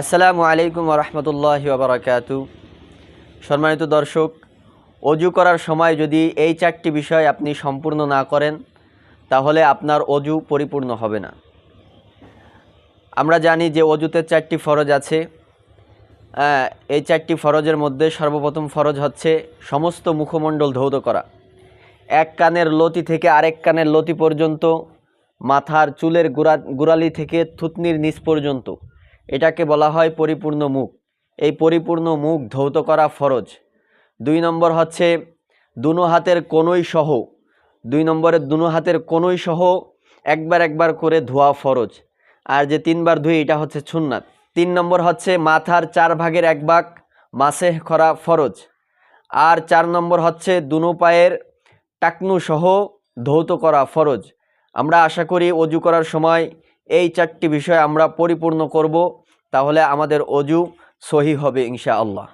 আসসালামু আলাইকুম রহমতুল্লাহ বারাকাতু সম্মানিত দর্শক, অজু করার সময় যদি এই চারটি বিষয় আপনি সম্পূর্ণ না করেন, তাহলে আপনার অজু পরিপূর্ণ হবে না। আমরা জানি যে অজুতে চারটি ফরজ আছে। এই চারটি ফরজের মধ্যে সর্বপ্রথম ফরজ হচ্ছে সমস্ত মুখমণ্ডল ধৌত করা। এক কানের লতি থেকে আরেক কানের লতি পর্যন্ত, মাথার চুলের গুড়া, গুড়ালি থেকে থুতনির নিচ পর্যন্ত। এটাকে বলা হয় পরিপূর্ণ মুখ। এই পরিপূর্ণ মুখ ধৌত করা ফরজ। দুই নম্বর হচ্ছে দুনো হাতের কোনোই সহ। দুই নম্বরের দুনো হাতের কোনোই সহ একবার একবার করে ধোয়া ফরজ। আর যে তিনবার ধুই, এটা হচ্ছে সুন্নাত। তিন নম্বর হচ্ছে মাথার চার ভাগের এক ভাগ মাসেহ করা ফরজ। আর চার নম্বর হচ্ছে দুনো পায়ের টাকনু সহ ধৌত করা ফরজ। আমরা আশা করি অজু করার সময় এই চারটি বিষয় আমরা পরিপূর্ণ করব তাহলে আমাদের অজু সহি হবে ইনশা আল্লাহ